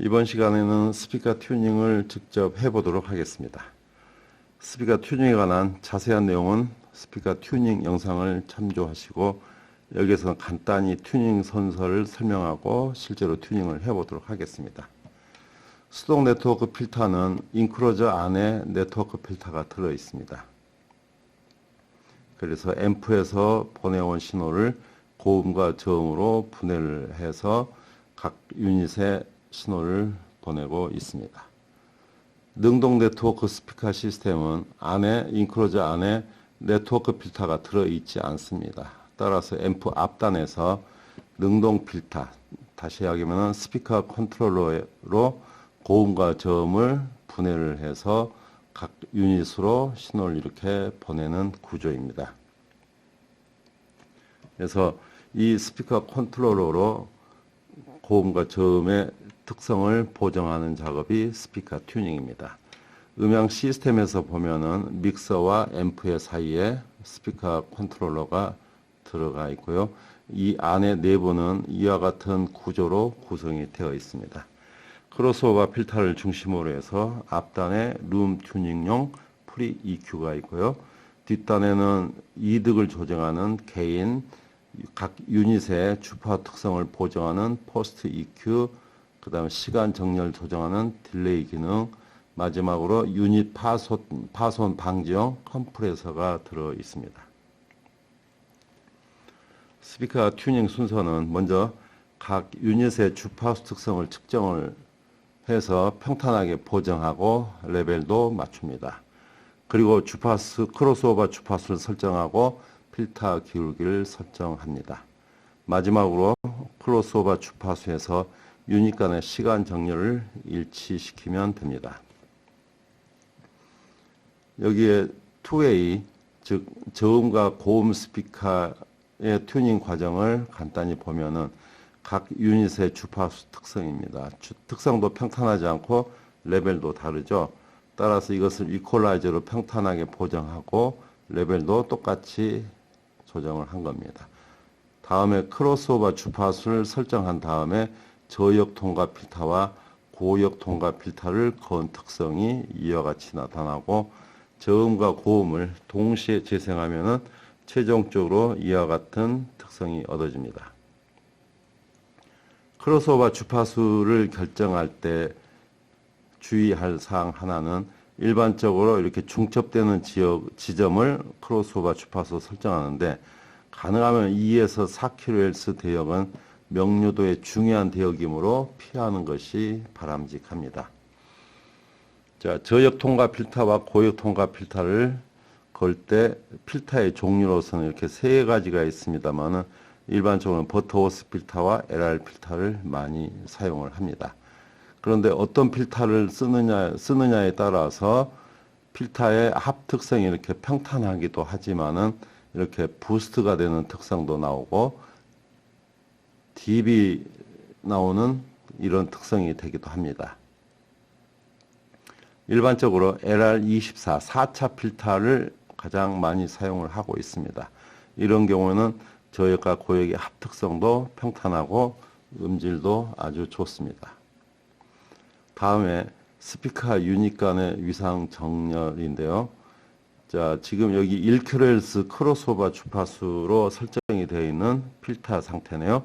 이번 시간에는 스피커 튜닝을 직접 해보도록 하겠습니다. 스피커 튜닝에 관한 자세한 내용은 스피커 튜닝 영상을 참조하시고 여기서 간단히 튜닝 선서를 설명하고 실제로 튜닝을 해보도록 하겠습니다. 수동 네트워크 필터는 인크로저 안에 네트워크 필터가 들어 있습니다. 그래서 앰프에서 보내온 신호를 고음과 저음으로 분해를 해서 각 유닛에 신호를 보내고 있습니다. 능동 네트워크 스피커 시스템은 안에 인크로저 안에 네트워크 필터가 들어 있지 않습니다. 따라서 앰프 앞단에서 능동 필터 다시 이야기하면 스피커 컨트롤러로 고음과 저음을 분해를 해서 각 유닛으로 신호를 이렇게 보내는 구조입니다. 그래서 이 스피커 컨트롤러로 고음과 저음의 특성을 보정하는 작업이 스피커 튜닝입니다. 음향 시스템에서 보면은 믹서와 앰프의 사이에 스피커 컨트롤러가 들어가 있고요. 이 안에 내부는 이와 같은 구조로 구성이 되어 있습니다. 크로스오버 필터를 중심으로 해서 앞단에 룸 튜닝용 프리 EQ가 있고요. 뒷단에는 이득을 조정하는 개인 각 유닛의 주파 특성을 보정하는 포스트 EQ, 그 다음에 시간 정렬 조정하는 딜레이 기능, 마지막으로 유닛 파손, 파손 방지용 컴프레서가 들어 있습니다. 스피커 튜닝 순서는 먼저 각 유닛의 주파수 특성을 측정을 해서 평탄하게 보정하고 레벨도 맞춥니다. 그리고 주파수 크로스오버 주파수를 설정하고 필터 기울기를 설정합니다. 마지막으로 크로스오버 주파수에서 유닛 간의 시간 정렬을 일치시키면 됩니다. 여기에 2A 즉 저음과 고음 스피커의 튜닝 과정을 간단히 보면은 각 유닛의 주파수 특성입니다. 주, 특성도 평탄하지 않고 레벨도 다르죠. 따라서 이것을 이퀄라이저로 평탄하게 보정하고 레벨도 똑같이 조정을 한 겁니다. 다음에 크로스오버 주파수를 설정한 다음에 저역 통과 필터와 고역 통과 필터를 건 특성이 이와 같이 나타나고 저음과 고음을 동시에 재생하면 최종적으로 이와 같은 특성이 얻어집니다. 크로스오버 주파수를 결정할 때 주의할 사항 하나는 일반적으로 이렇게 중첩되는 지역, 지점을 크로스오버 주파수 설정하는데 가능하면 2에서 4kHz 대역은 명료도의 중요한 대역이므로 피하는 것이 바람직합니다. 자, 저역 통과 필터와 고역 통과 필터를 걸 때 필터의 종류로서는 이렇게 세 가지가 있습니다만은 일반적으로 버터호스 필터와 LR 필터를 많이 사용을 합니다. 그런데 어떤 필터를 쓰느냐, 쓰느냐에 따라서 필터의 합 특성이 이렇게 평탄하기도 하지만은 이렇게 부스트가 되는 특성도 나오고 DB 나오는 이런 특성이 되기도 합니다. 일반적으로 LR24 4차 필터를 가장 많이 사용을 하고 있습니다. 이런 경우는 저역과 고역의 합특성도 평탄하고 음질도 아주 좋습니다. 다음에 스피커 유닛 간의 위상 정렬인데요. 자, 지금 여기 1kHz 크로스오버 주파수로 설정이 되어 있는 필터 상태네요.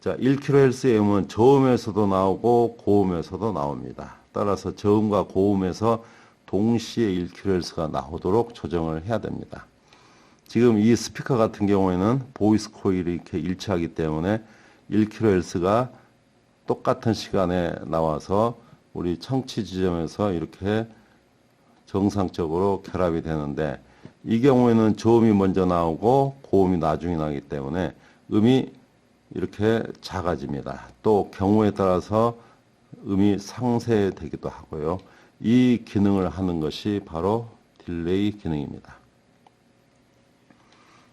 자, 1kHz의 음은 저음에서도 나오고 고음에서도 나옵니다. 따라서 저음과 고음에서 동시에 1kHz가 나오도록 조정을 해야 됩니다. 지금 이 스피커 같은 경우에는 보이스 코일이 이렇게 일치하기 때문에 1kHz가 똑같은 시간에 나와서 우리 청취 지점에서 이렇게 정상적으로 결합이 되는데 이 경우에는 저음이 먼저 나오고 고음이 나중에 나기 때문에 음이 이렇게 작아집니다. 또 경우에 따라서 음이 상쇄되기도 하고요. 이 기능을 하는 것이 바로 딜레이 기능입니다.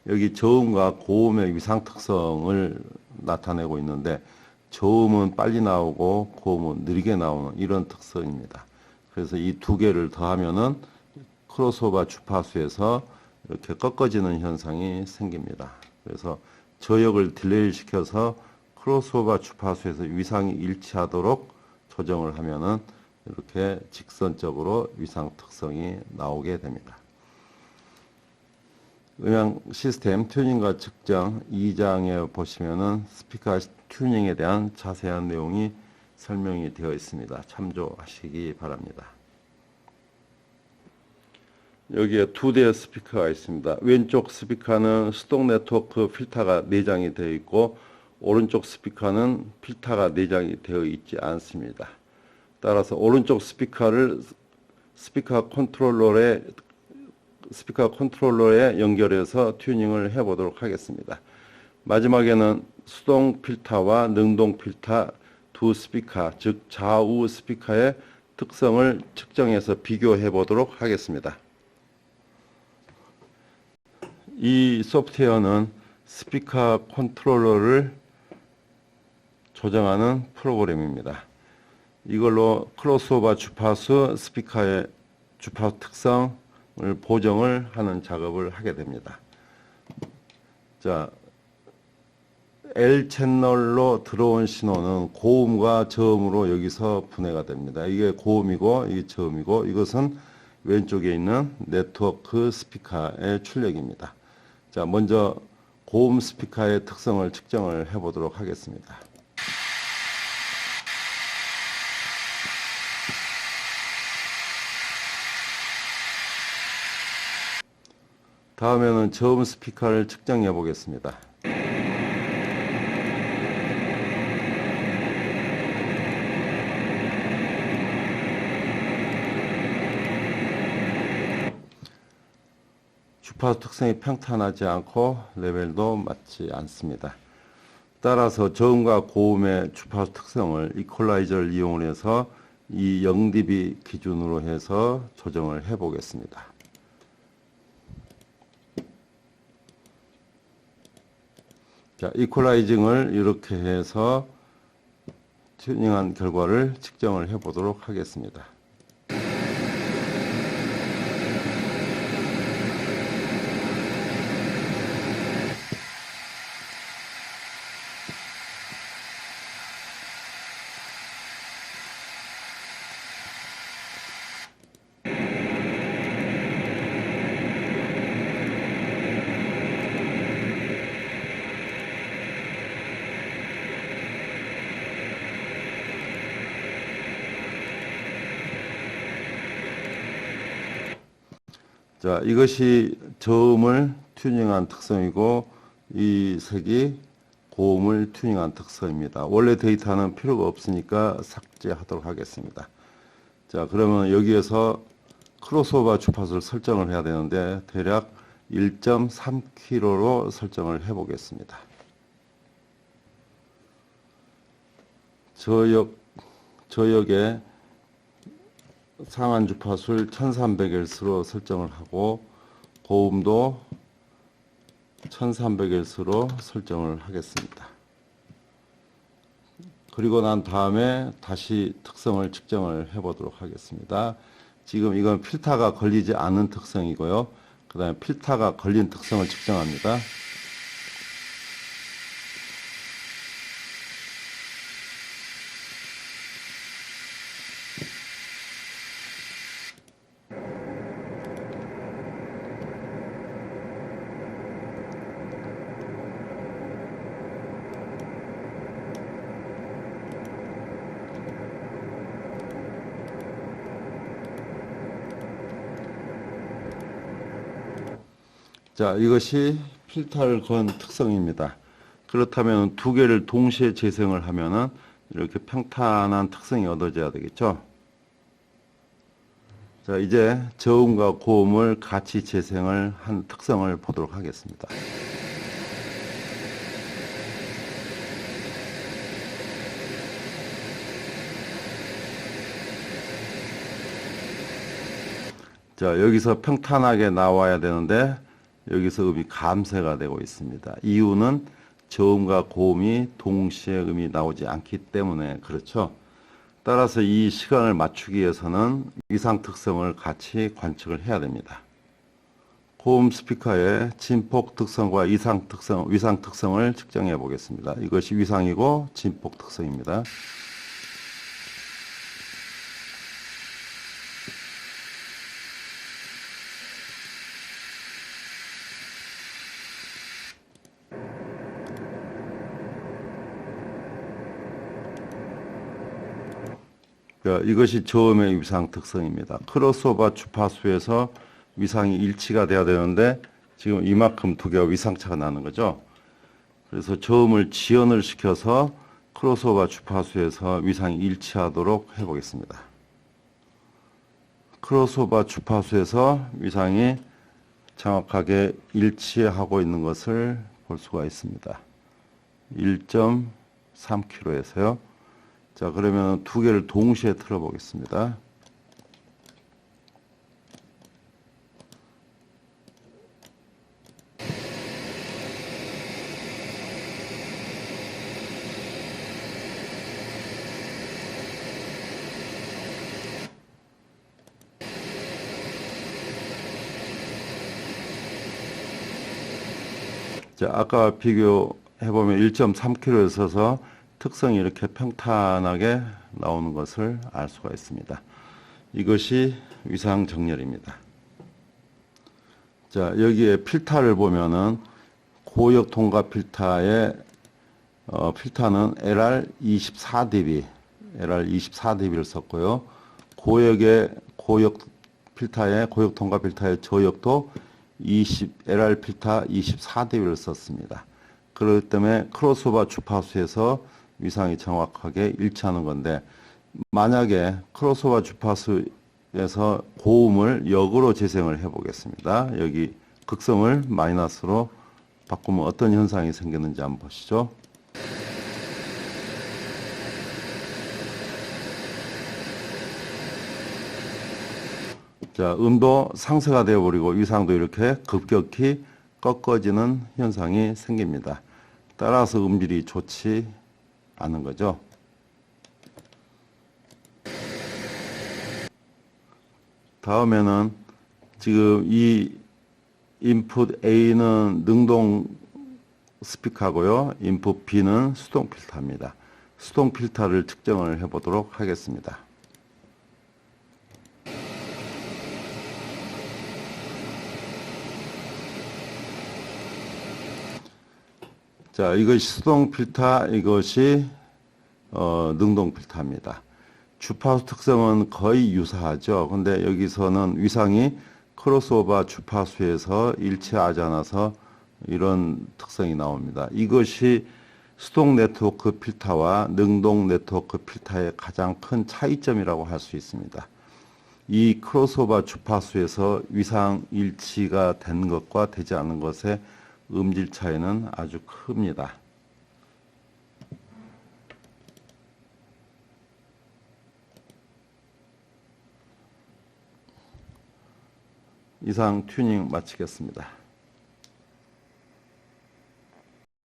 여기 저음과 고음의 위상 특성을 나타내고 있는데 저음은 빨리 나오고 고음은 느리게 나오는 이런 특성입니다. 그래서 이 두 개를 더하면은 크로스오버 주파수에서 이렇게 꺾어지는 현상이 생깁니다. 그래서 저역을 딜레이 시켜서 크로스오버 주파수에서 위상이 일치하도록 조정을 하면은 이렇게 직선적으로 위상 특성이 나오게 됩니다. 음향 시스템 튜닝과 측정 2장에 보시면은 스피커 튜닝에 대한 자세한 내용이 설명이 되어 있습니다. 참조하시기 바랍니다. 여기에 두 대의 스피커가 있습니다. 왼쪽 스피커는 수동 네트워크 필터가 내장이 되어 있고 오른쪽 스피커는 필터가 내장이 되어 있지 않습니다. 따라서 오른쪽 스피커를 스피커 컨트롤러에 스피커 컨트롤러에 연결해서 튜닝을 해 보도록 하겠습니다. 마지막에는 수동 필터와 능동 필터 두 스피커, 즉 좌우 스피커의 특성을 측정해서 비교해 보도록 하겠습니다. 이 소프트웨어는 스피커 컨트롤러를 조정하는 프로그램입니다. 이걸로 크로스오버 주파수 스피커의 주파수 특성을 보정을 하는 작업을 하게 됩니다. 자, L 채널로 들어온 신호는 고음과 저음으로 여기서 분해가 됩니다. 이게 고음이고 이게 저음이고 이것은 왼쪽에 있는 네트워크 스피커의 출력입니다. 자, 먼저 고음 스피커의 특성을 측정을 해 보도록 하겠습니다. 다음에는 저음 스피커를 측정해 보겠습니다. 주파수 특성이 평탄하지 않고 레벨도 맞지 않습니다. 따라서 저음과 고음의 주파수 특성을 이퀄라이저를 이용해서 이 0dB 기준으로 해서 조정을 해 보겠습니다. 자, 이퀄라이징을 이렇게 해서 튜닝한 결과를 측정을 해 보도록 하겠습니다. 자, 이것이 저음을 튜닝한 특성이고 이 색이 고음을 튜닝한 특성입니다. 원래 데이터는 필요가 없으니까 삭제하도록 하겠습니다. 자, 그러면 여기에서 크로스오버 주파수를 설정을 해야 되는데 대략 1.3kH로 설정을 해 보겠습니다. 저역 저역에 상한 주파수를 1300Hz로 설정을 하고 고음도 1300Hz로 설정을 하겠습니다. 그리고 난 다음에 다시 특성을 측정을 해 보도록 하겠습니다. 지금 이건 필터가 걸리지 않은 특성이고요. 그 다음에 필터가 걸린 특성을 측정합니다. 자, 이것이 필터를 건 특성입니다. 그렇다면 두 개를 동시에 재생을 하면은 이렇게 평탄한 특성이 얻어져야 되겠죠. 자, 이제 저음과 고음을 같이 재생을 한 특성을 보도록 하겠습니다. 자, 여기서 평탄하게 나와야 되는데 여기서 음이 감쇄가 되고 있습니다. 이유는 저음과 고음이 동시에 음이 나오지 않기 때문에 그렇죠. 따라서 이 시간을 맞추기 위해서는 위상 특성을 같이 관측을 해야 됩니다. 고음 스피커의 진폭 특성과 이상 특성, 위상 특성을 측정해 보겠습니다. 이것이 위상이고 진폭 특성입니다. 그러니까 이것이 저음의 위상 특성입니다. 크로스오버 주파수에서 위상이 일치가 돼야 되는데 지금 이만큼 두 개가 위상차가 나는 거죠. 그래서 저음을 지연을 시켜서 크로스오버 주파수에서 위상이 일치하도록 해보겠습니다. 크로스오버 주파수에서 위상이 정확하게 일치하고 있는 것을 볼 수가 있습니다. 1.3kHz에서요. 자, 그러면 두 개를 동시에 틀어보겠습니다. 자, 아까 비교해보면 1.3km에 서서 특성이 이렇게 평탄하게 나오는 것을 알 수가 있습니다. 이것이 위상 정렬입니다. 자, 여기에 필터를 보면은 고역 통과 필터의 어, 필터는 LR24dB, LR24dB를 썼고요. 고역의 고역 필터의 고역 통과 필터의 저역도 20 LR 필터 24dB를 썼습니다. 그렇기 때문에 크로스오버 주파수에서 위상이 정확하게 일치하는 건데 만약에 크로스오버 주파수에서 고음을 역으로 재생을 해 보겠습니다. 여기 극성을 마이너스로 바꾸면 어떤 현상이 생겼는지 한번 보시죠. 자, 음도 상쇄가 되어버리고 위상도 이렇게 급격히 꺾어지는 현상이 생깁니다. 따라서 음질이 좋지 않은 거죠. 다음에는 지금 이 인풋 A는 능동 스피커고요. 인풋 B는 수동 필터입니다. 수동 필터를 측정을 해보도록 하겠습니다. 자, 이것이 수동 필터, 이것이 어, 능동 필터입니다. 주파수 특성은 거의 유사하죠. 근데 여기서는 위상이 크로스오버 주파수에서 일치하지 않아서 이런 특성이 나옵니다. 이것이 수동 네트워크 필터와 능동 네트워크 필터의 가장 큰 차이점이라고 할 수 있습니다. 이 크로스오버 주파수에서 위상 일치가 된 것과 되지 않은 것의 음질 차이는 아주 큽니다. 이상 튜닝 마치겠습니다.